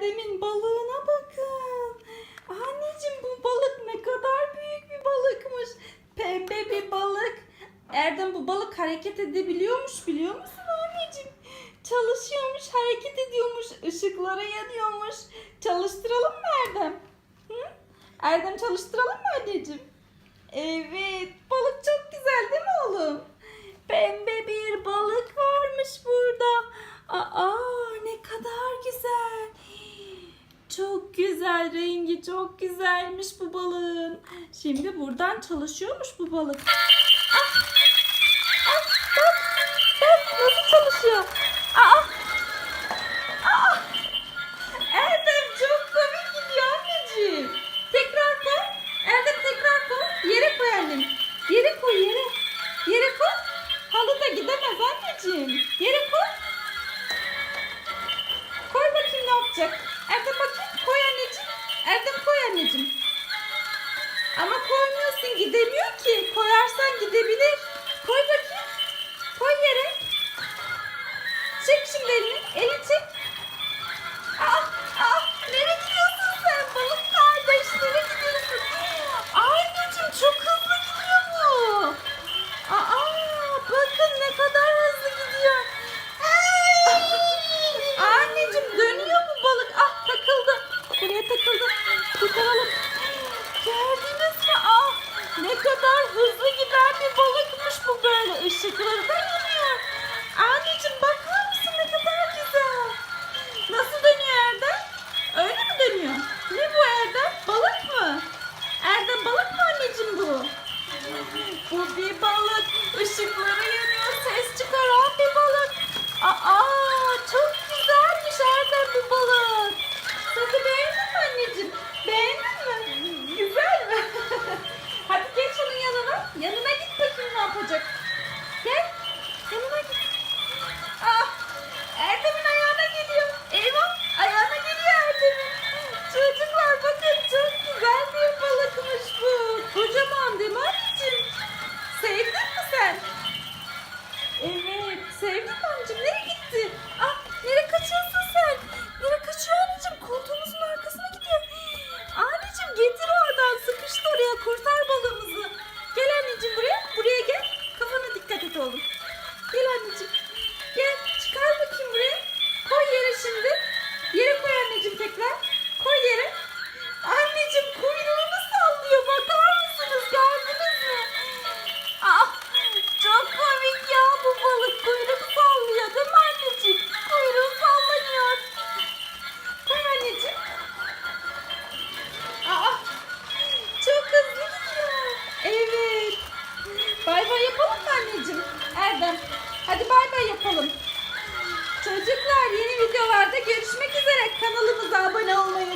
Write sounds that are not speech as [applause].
Erdem'in balığına bakın. Anneciğim bu balık ne kadar büyük bir balıkmış. Pembe bir balık. Erdem bu balık hareket edebiliyormuş biliyor musun anneciğim? Çalışıyormuş, hareket ediyormuş, ışıkları yanıyormuş. Çalıştıralım mı Erdem? Hı? Erdem çalıştıralım mı anneciğim? Evet, balık çok güzel değil mi oğlum? Pembe bir balık varmış burada. Aa, ne kadar güzel. Çok güzel rengi çok güzelmiş bu balığın. Şimdi buradan çalışıyormuş bu balık. Ah, ah, bak, nasıl çalışıyor. Aa, aa. Erdem çok komik gidiyor anneciğim. Tekrar koy. Erdem tekrar koy. Yere koy annem. Yere koy yere. Yere koy. Halı da gidemez anneciğim. Yere Koyarsan gidebilir. Koy bakayım. Koy yere. Çek şimdi elini. Elini çek. Bu [laughs] Kurtar Erdem. Hadi bay bay yapalım. Çocuklar yeni videolarda görüşmek üzere. Kanalımıza abone olmayı